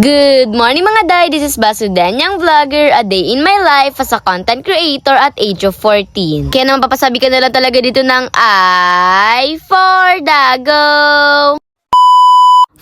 Good morning mga day! This is Basudanyang Vlogger, a day in my life as a content creator at age of 14. Kaya naman papasabi ka na lang talaga dito ng I for Dago!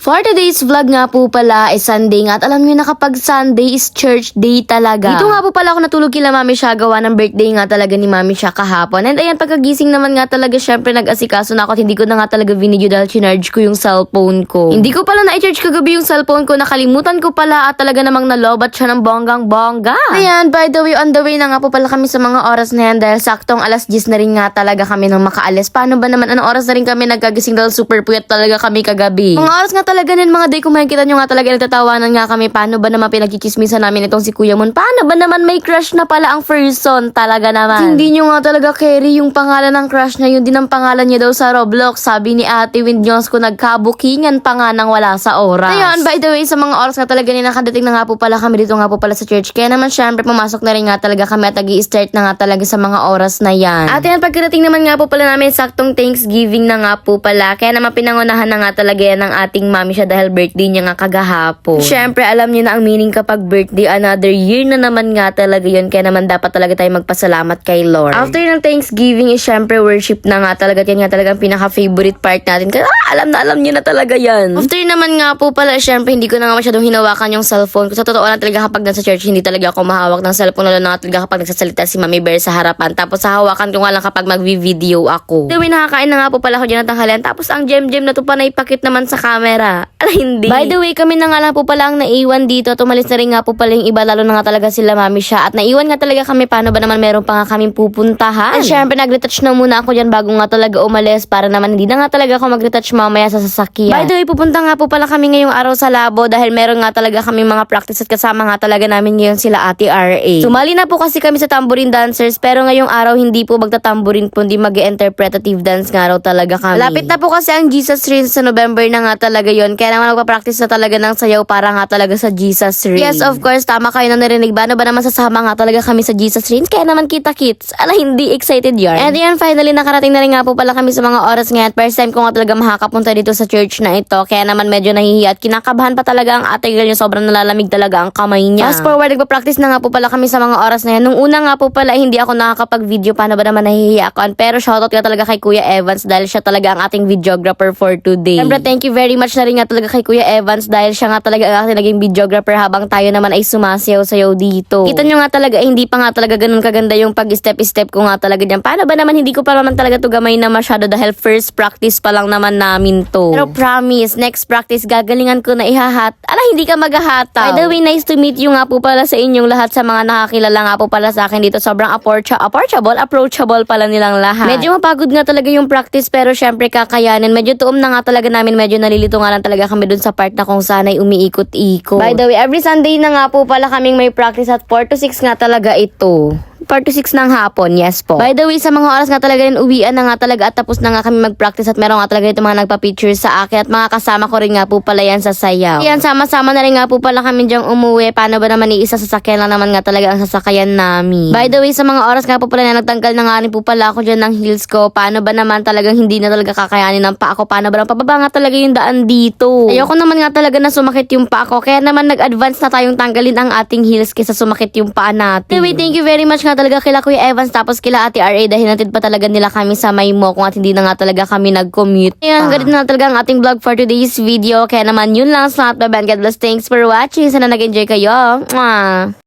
For today's vlog nga po pala is Sunday nga at alam niyo na kapag Sunday is church day talaga. Dito nga po pala ako natulog kila Mami siya gawa ng birthday nga talaga ni Mami siya kahapon. And ayan pagkagising naman nga talaga syempre nag-asikaso na ako at hindi ko na nga talaga video dahil chinarge ko yung cellphone ko. Hindi ko pala na-charge kagabi yung cellphone ko nakalimutan ko pala at talaga namang nalobat siya ng bonggang bongga. Ayan by the way on the way na nga po pala kami sa mga oras na yan dahil saktong alas 10 na rin nga talaga kami nang makaalis. Paano ba naman anong oras na rin kami nagkagising dahil super puyat talaga kami kagabi. Mga oras nga talaga din mga day kung makikita nyo nga talaga nagtatawanan nga kami paano ba naman pinagkikismisan namin itong si Kuya Mon. Paano ba naman may crush na pala ang person talaga naman. Hindi nyo nga talaga carry yung pangalan ng crush niya yun din ang pangalan niya daw sa Roblox. Sabi ni Ate Windjones ko nagkabukingan pa nga nang wala sa oras. Ayun by the way sa mga oras nga talaga ni nakadating na nga po pala kami dito nga po pala sa church. Kaya naman syempre pumasok na rin nga talaga kami at nag start na nga talaga sa mga oras na yan. At yan pagkarating naman nga po pala namin saktong Thanksgiving na nga po pala. Kaya naman pinangunahan na nga talaga yan ng ating mami siya dahil birthday niya nga kagahapon. Syempre alam niyo na ang meaning kapag birthday another year na naman nga talaga yun. Kaya naman dapat talaga tayo magpasalamat kay Lord. After ng Thanksgiving is syempre worship na nga talaga. Yan nga talaga ang pinaka-favorite part natin. Kaya ah, alam na alam niyo na talaga yan. After naman nga po pala syempre hindi ko na nga masyadong hinawakan yung cellphone ko. Sa totoo lang talaga kapag nasa church hindi talaga ako mahawak ng cellphone. Lalo na talaga kapag nagsasalita si Mami Bear sa harapan. Tapos sa hawakan ko nga lang kapag magvi-video ako. Dawin nakakain na nga po pala ako dyan ng tanghalian. Tapos ang gem-gem na to pa naipakit naman sa camera. Ala hindi. By the way, kami na nga lang po pala ang naiwan dito. Tumalis na rin nga po pala yung iba. Lalo na nga talaga sila mami siya. At naiwan nga talaga kami. Paano ba naman meron pa nga kaming pupuntahan? At syempre, nag-retouch na muna ako dyan bago nga talaga umalis. Para naman hindi na nga talaga ako mag-retouch mamaya sa sasakyan. By the way, pupunta nga po pala kami ngayong araw sa labo. Dahil meron nga talaga kami mga practice at kasama nga talaga namin ngayon sila ate RA. Sumali na po kasi kami sa tambourine dancers. Pero ngayong araw hindi po magtatambourine kundi mag-interpretative dance nga raw talaga kami. Lapit na po kasi ang Jesus Reigns sa November na nga talaga yon Kaya naman magpa-practice na talaga ng sayaw para nga talaga sa Jesus Reigns. Yes, of course, tama kayo na narinig ba? Ano ba naman sasama nga talaga kami sa Jesus Reigns? Kaya naman kita kits. Ala, hindi excited yarn. And yan, finally, nakarating na rin nga po pala kami sa mga oras ngayon. First time ko nga talaga makakapunta dito sa church na ito. Kaya naman medyo nahihiya at kinakabahan pa talaga ang ate girl niya. Sobrang nalalamig talaga ang kamay niya. Fast forward, nagpa-practice na nga po pala kami sa mga oras na yan. Nung una nga po pala, hindi ako nakakapag-video. Paano ba naman nahihiya ako? Pero shoutout ka talaga kay Kuya Evans dahil siya talaga ang ating videographer for today. Siyempre, thank you very much rin nga talaga kay Kuya Evans dahil siya nga talaga ang ating naging videographer habang tayo naman ay sumasayaw-sayaw dito. Kita nyo nga talaga, eh, hindi pa nga talaga ganun kaganda yung pag-step-step ko nga talaga dyan. Paano ba naman hindi ko pa naman talaga to gamay na masyado dahil first practice pa lang naman namin to. Pero promise, next practice gagalingan ko na ihahat. Ala, hindi ka maghahataw. By the way, nice to meet you nga po pala sa inyong lahat sa mga nakakilala nga po pala sa akin dito. Sobrang approach approachable, approachable pala nilang lahat. Medyo mapagod nga talaga yung practice pero syempre kakayanin. Medyo tuom na nga talaga namin. Medyo nalilito nga lang talaga kami dun sa part na kung saan ay umiikot-ikot. By the way, every Sunday na nga po pala kaming may practice at 4 to 6 nga talaga ito. 4 to 6 ng hapon, yes po. By the way, sa mga oras nga talaga yun, uwian na nga talaga at tapos na nga kami mag-practice at meron nga talaga ito mga nagpa-picture sa akin at mga kasama ko rin nga po pala yan sa sayaw. Yan, sama-sama na rin nga po pala kami dyang umuwi. Paano ba naman iisa sasakyan lang naman nga talaga ang sasakyan namin. By the way, sa mga oras nga po pala na nagtanggal na nga rin po pala ako dyan ng heels ko. Paano ba naman talagang hindi na talaga kakayanin ng paa ko? Paano ba naman pababa nga talaga yung daan dito? Ayoko naman nga talaga na sumakit yung paa ko. Kaya naman nag-advance na tayong tanggalin ang ating heels kaysa sumakit yung paa natin. Anyway, thank you very much nga talaga kila Kuya Evans tapos kila Ate RA dahil natid pa talaga nila kami sa Maymo kung at hindi na nga talaga kami nag-commute. Ayun, ganito na talaga ang ating vlog for today's video. Kaya naman yun lang sa lahat. Bye-bye. God bless. Thanks for watching. Sana nag-enjoy kayo. Mwah!